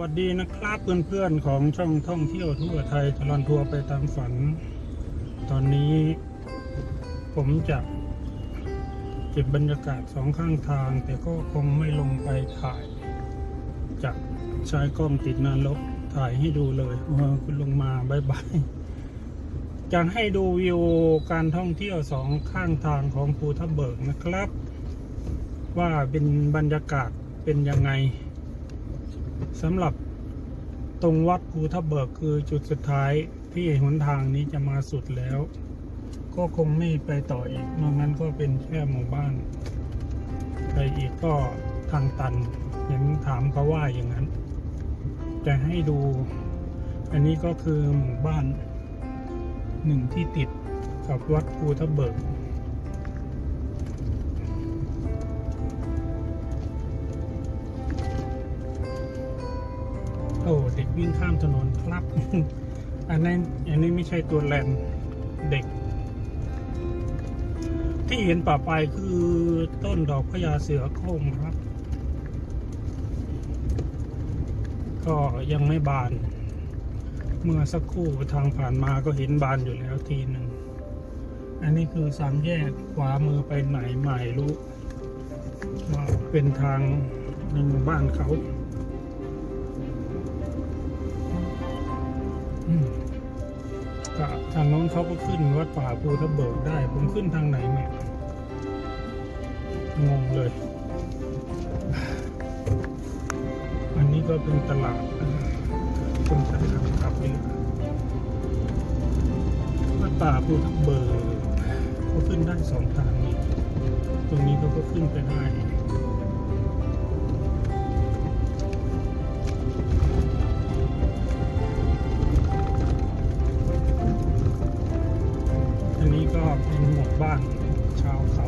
วัสดีนะครับเพื่อนๆของช่องท่องเที่ยวทั่วไทยตลอดทัวร์ไปตามฝัน ตอนนี้ ผมจะเก็บบรรยากาศสองข้างทาง แต่ก็คงไม่ลงไปถ่าย จะใช้กล้องติดนานลบถ่ายให้ดูเลยเออคุณลงมาบายบายจะให้ดูวิวการท่องเที่ยวสองข้างทางของภูทับเบิกนะครับ ว่าเป็นบรรยากาศเป็นยังไง สำหรับตรงวัดภูทับเบิกคือจุดสุดท้ายที่หนทางนี้จะมาสุดแล้ว ก็คงไม่ไปต่ออีก นอกนั้นก็เป็นแค่หมู่บ้าน ไปอีกก็ทางตันเห็นถามเขาว่าอย่างนั้น จะให้ดู อันนี้ก็คือหมู่บ้านหนึ่งที่ติดกับวัดภูทับเบิก วิ่งข้ามถนนครับ อันนั้นอันนี้ไม่ใช่ตัวแลนเด็ก ที่เห็นป่าไปคือต้นดอกพญาเสือโคร่งครับ ก็ยังไม่บาน เมื่อสักครู่ทางผ่านมาก็เห็นบานอยู่แล้วทีหนึ่ง อันนี้คือสามแยกขวามือไปไหนใหม่รู้ว่าเป็นทางในหมู่บ้านเขา ทางโน้นเขาก็ขึ้นวัดป่าภูทับเบิกได้ ผมขึ้นทางไหนเนี่ยงงเลย อันนี้ก็เป็นตลาดคนใช้ทางขับนี่วัดป่าภูทับเบิกเขาขึ้นได้สองทางนี่ตรงนี้เขาก็ขึ้นไปได้ ก็เป็นหมู่บ้านชาวเขา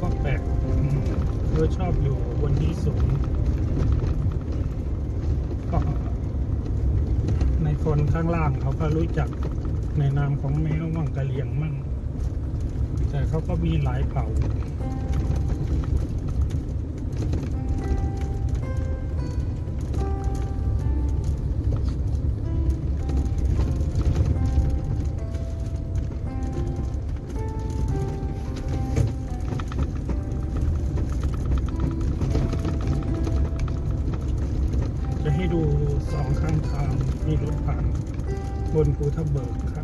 ก็แปลกอืมคือชอบอยู่บนที่สูงก็ในคนข้างล่างเขาก็รู้จักในนามของแมวมั่งกะเหลียงมั่ง แต่เขาก็มีหลายเผ่า ข้างทางมีรถผ่านบนภูทับเบิกครับ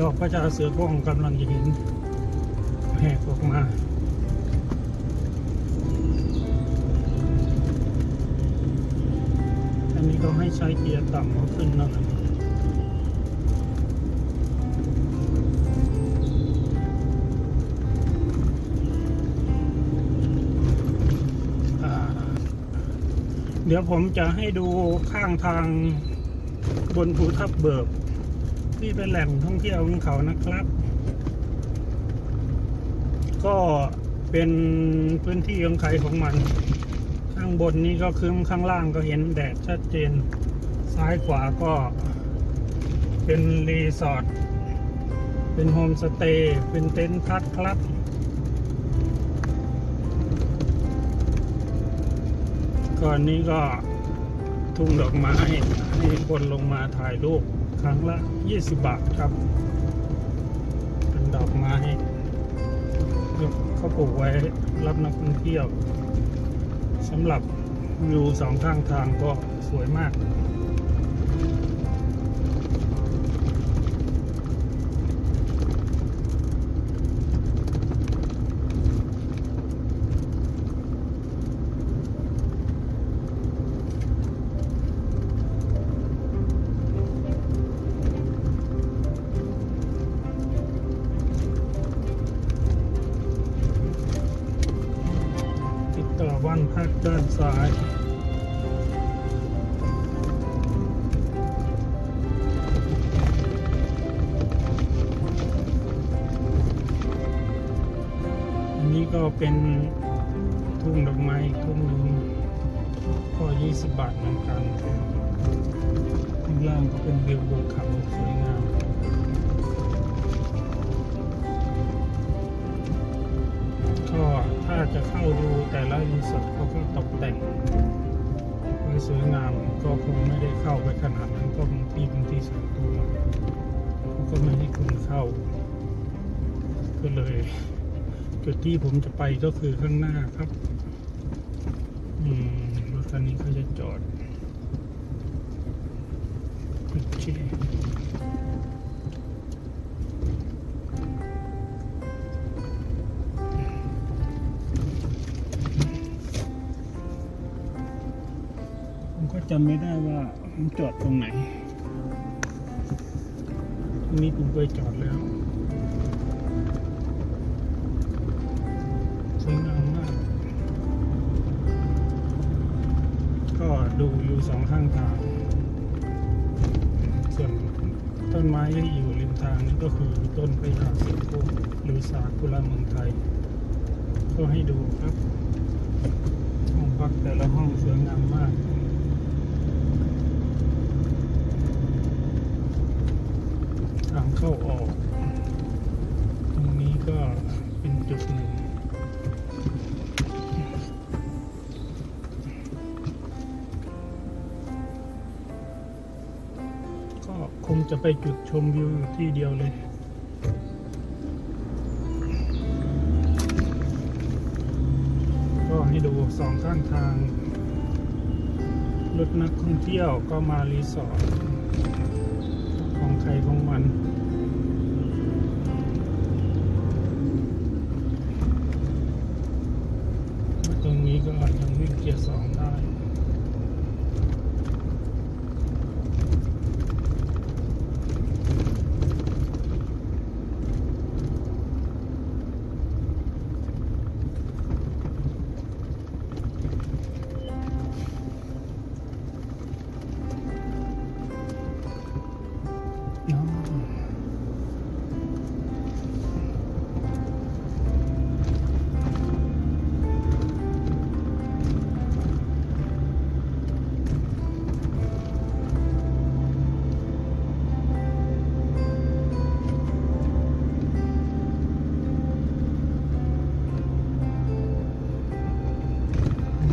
ดอกพระเจ้าเสือโคร่งกำลังจะเห็นแหกออกมาอันนี้ก็ให้ใช้เกียร์ต่ำเขาขึ้นนั่นแหละอ่าเดี๋ยวผมจะให้ดูข้างทางบนภูทับเบิก ที่เป็นแหล่งท่องเที่ยวของเขานะครับ ก็เป็นพื้นที่ของใครของมัน ข้างบนนี้ก็คืมข้างล่างก็เห็นแดดชัดเจน ซ้ายขวาก็เป็นรีสอร์ท เป็นโฮมสเตย์ เป็นเต็นท์พักครับก่อนนี้ก็ทุ่งดอกไม้ให้คนลงมาถ่ายรูป ครั้งละ 20 บาทครับ เป็นดอกไม้เขาปลูกไว้รับนักท่องเที่ยวสำหรับวิวสองข้างทางก็สวยมาก ด้านซ้ายอันนี้ก็เป็นทุ่งดอกไม้ทุ่งหนึ่งก็20 บาทเหมือนกันข้างล่างก็เป็นวิวภูเขาสวยงาม เข้าดูแต่ละรีสอร์ทเขาก็ตกแต่งไว้สวยงามก็คงไม่ได้เข้าไปขนาดนั้นก็บางทีบางทีส่วนตัวเขาก็ไม่ให้คุณเข้า ก็เลยจุดที่ผมจะไปก็คือข้างหน้าครับ อืมรถคันนี้เขาจะจอดโอเค จำไม่ได้ว่าผมจอดตรงไหนตรงนี้ผมเคยจอดแล้วสวยงามมาก ก็ดูอยู่สองข้างทาง ส่วนต้นไม้ที่อยู่ริมทางนี่ก็คือต้นพญาสิงโตหรือสากุระเมืองไทย ก็ให้ดูครับห้องพักแต่ละห้องสวยงามมาก ทาง เข้าออก ตรงนี้ก็เป็นจุดหนึ่งก็คงจะไปจุดชมวิวอยู่ที่เดียวเลยก็ให้ดูสองข้างทางรถนักท่องเที่ยวก็มารีสอร์ทของใคร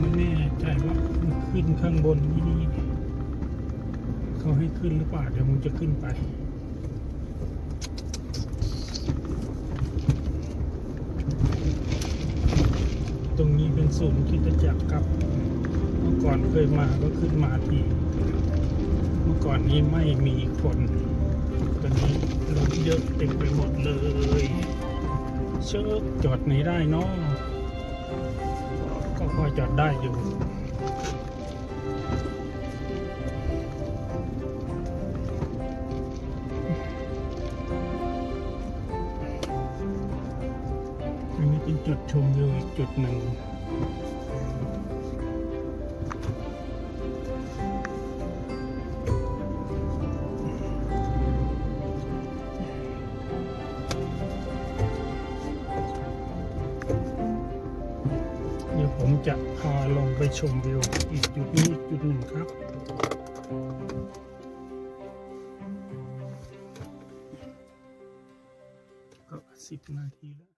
ไม่แน่ใจว่าขึ้นข้างบนนี่เขาให้ขึ้นหรือเปล่าเดี๋ยวผมจะขึ้นไปตรงนี้เป็นศูนย์คิดจักรครับ เมื่อก่อนเคยมาก็ขึ้นมาที เมื่อก่อนนี้ไม่มีคน ตอนนี้รถเยอะเต็มไปหมดเลย เชิญจอดไหนได้เนาะ ก็พอจอดได้อยู่อันนี้เป็นจุดชมวิวอีกจุดหนึ่ง จะพาลงไปชมวิวอีกจุดนี้อีกจุดหนึ่งครับ ก็สิบนาทีแล้ว